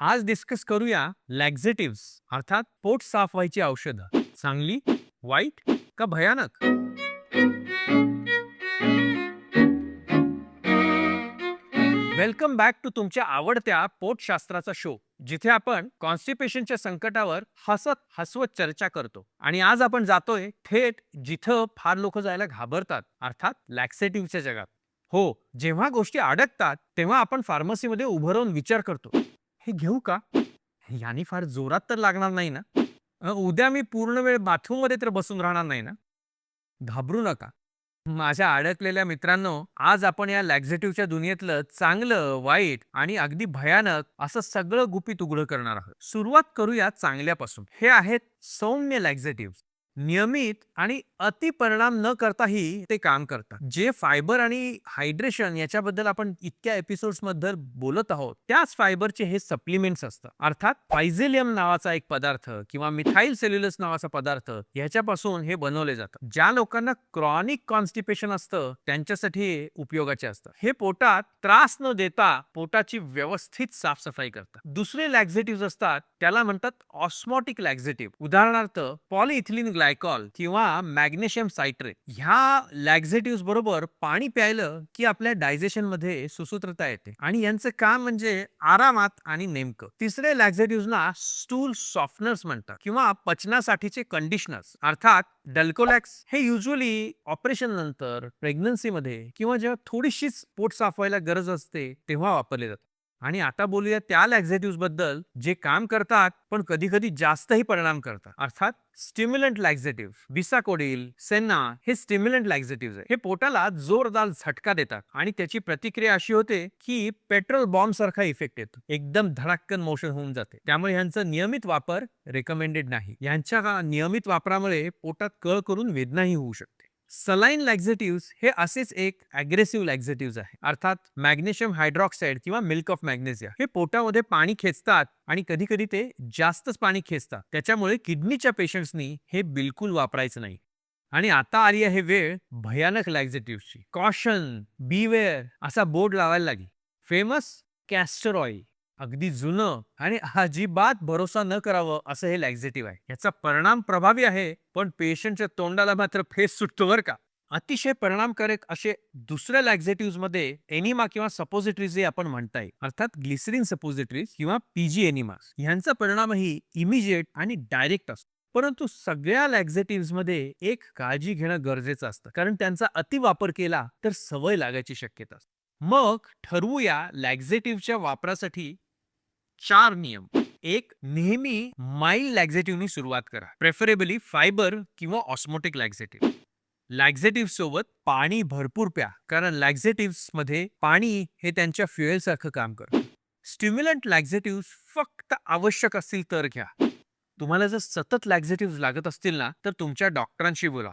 आज डिस्कस करूया लॅक्झेटिव्ह अर्थात पोट साफ व्हायची औषधं. चांगली वाईट का भयानक? वेलकम बॅक टू तुमच्या आवडत्या पोटशास्त्राचा शो जिथे आपण कॉन्स्टिपेशनच्या संकटावर हसत हसवत चर्चा करतो. आणि आज आपण जातोय थेट जिथं फार लोक जायला घाबरतात अर्थात लॅक्सेटिव्हच्या जगात. हो जेव्हा गोष्टी अडकतात तेव्हा आपण फार्मसीमध्ये उभं राहून विचार करतो. हे घेऊ का? यांनी फार जोरात तर लागणार नाही ना? उद्या मी पूर्ण वेळ बाथरूममध्ये तर बसून राहणार नाही ना? घाबरू नका. माझ्या अडकलेल्या मित्रांनो आज आपण या लॅक्झेटिव्हच्या दुनियेतलं चांगलं वाईट आणि अगदी भयानक असं सगळं गुपित उघडं करणार आहोत. सुरुवात करूया चांगल्यापासून. हे आहेत सौम्य लॅक्झेटिव्ह नियमित आणि अति परिणाम न करताही ते काम करतात. जे फायबर आणि हायड्रेशन याच्याबद्दल आपण इतक्या एपिसोड्समध्ये बोलत आहोत त्याच फायबरचे हे सप्लिमेंट्स असतात. अर्थात फायझेलियम नावाचा एक पदार्थ किंवा मिथाईल सेल्युलस नावाचा पदार्थ ह्याच्यापासून हे बनवले जातात. ज्या लोकांना क्रॉनिक कॉन्स्टिपेशन असतं त्यांच्यासाठी हे उपयोगाचे असतं हे पोटात त्रास न देता पोटाची व्यवस्थित साफसफाई करतात. दुसरे लॅक्झेटिव्ह असतात त्याला म्हणतात ऑस्मॉटिक लॅक्झेटिव्ह. उदाहरणार्थ पॉलिइथिलीन ग्लायकॉल किंवा मॅग्नेशियम सायट्रेट ह्या लॅक्झेटिव्ह बरोबर पाणी प्यायलं की आपल्या डायजेशनमध्ये सुसूत्रता येते. आणि यांचं काम म्हणजे आरामात आणि नेमकं. तिसरे लॅक्झेटिव्हना स्टूल सॉफ्टनर्स म्हणतात किंवा पचनासाठीचे कंडिशनर्स अर्थात डल्कोलॅक्स हे युजली ऑपरेशन नंतर प्रेग्नन्सीमध्ये किंवा जेव्हा थोडीशीच पोट साफ व्हायला गरज असते तेव्हा वापरले जातात. आणि आता बोलूया त्या लॅक्झेटिव्हबद्दल जे काम करतात पण कधी कधी जास्तही परिणाम करतात. अर्थात स्टिम्युलंट लॅक्झेटिव्ह बिसाकोडील सेन्ना हे स्टिम्युलंट लॅक्झेटिव्ह हे पोटाला जोरदार झटका देतात आणि त्याची प्रतिक्रिया अशी होते की पेट्रोल बॉम्ब सारखा इफेक्ट येतो. एकदम धडाक्कन मोशन होऊन जाते. त्यामुळे यांचं नियमित वापर रेकमेंडेड नाही. यांच्या नियमित वापरामुळे पोटात कळ करून वेदनाही होऊ शकते. सलाईन लॅक्झेटिव्स हे असेच एक अग्रेसिव्ह लॅक्झेटिव्ह आहे. अर्थात मॅग्नेशियम हायड्रॉक्साईड किंवा मिल्क ऑफ मॅग्नेशिया हे पोटामध्ये पाणी खेचतात आणि कधी कधी ते जास्तच पाणी खेचतात. त्याच्यामुळे किडनीच्या पेशंट्सनी हे बिलकुल वापरायचं नाही. आणि आता आली आहे वेळ भयानक लॅक्झेटिव्हची कॉशन बीवेअर असा बोर्ड लावायला लागेल. फेमस कॅस्टर ऑइल अगदी जुनं आणि अजिबात भरोसा न करावं असं हे लॅक्झेटिव्ह आहे. याचा परिणाम प्रभावी आहे पण पेशंटच्या तोंडाला मात्र फेस सुटतो बरं का. अतिशय परिणामकारक असे दुसऱ्या लॅक्झेटिव्हमध्ये एनिमा किंवा सपोजिटरीज हे आपण म्हणताय अर्थात ग्लिसरीन सपोजिटरीज किंवा पीजी एनिमास यांचा परिणामही इमिजिएट आणि डायरेक्ट असतो. परंतु सगळ्या लॅक्झेटिव्हमध्ये एक काळजी घेणं गरजेचं असतं. कारण त्यांचा अतिवापर केला तर सवय लागायची शक्यता असते. मग ठरवूया लॅक्झेटिव्हच्या वापरासाठी चार नियम. एक नेहमी माइल्ड लॅक्झेटिव्हनी सुरुवात करा. प्रेफरेबली फायबर किंवा ऑस्मोटिक लॅक्झेटिव्ह लॅक्झेटिव्ह सोबत पाणी भरपूर प्या कारण लॅक्झेटिव्हमध्ये पाणी हे त्यांच्या फ्युएल सारखं काम करतं. स्टिम्युलंट लॅक्झेटिव्ह फक्त आवश्यक असतील तर घ्या. तुम्हाला जर सतत लॅक्झेटिव्ह लागत असतील ना तर तुमच्या डॉक्टरांशी बोला.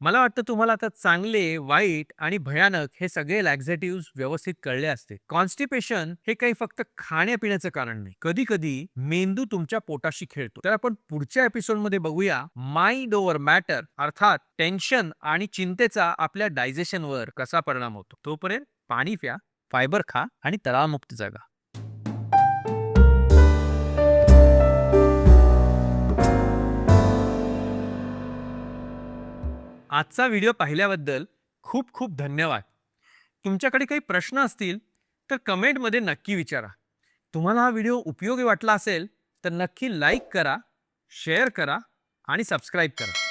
मला वाटतं तुम्हाला आता चांगले वाईट आणि भयानक हे सगळे लॅक्झेटिव्ह व्यवस्थित कळले असते. कॉन्स्टिपेशन हे काही फक्त खाण्यापिण्याचं कारण नाही. कधी कधी मेंदू तुमच्या पोटाशी खेळतो. तर आपण पुढच्या एपिसोडमध्ये बघूया माइंड ओव्हर मॅटर अर्थात टेन्शन आणि चिंतेचा आपल्या डायजेशनवर कसा परिणाम होतो. तोपर्यंत पाणी प्या फायबर खा आणि तणावमुक्त जगा. आजचा व्हिडिओ पाहिल्याबद्दल खूप खूप धन्यवाद. तुमच्याकडे काही प्रश्न असतील तर कमेंटमध्ये नक्की विचारा. तुम्हाला हा व्हिडिओ उपयोगी वाटला असेल तर नक्की लाईक करा शेअर करा आणि सबस्क्राईब करा.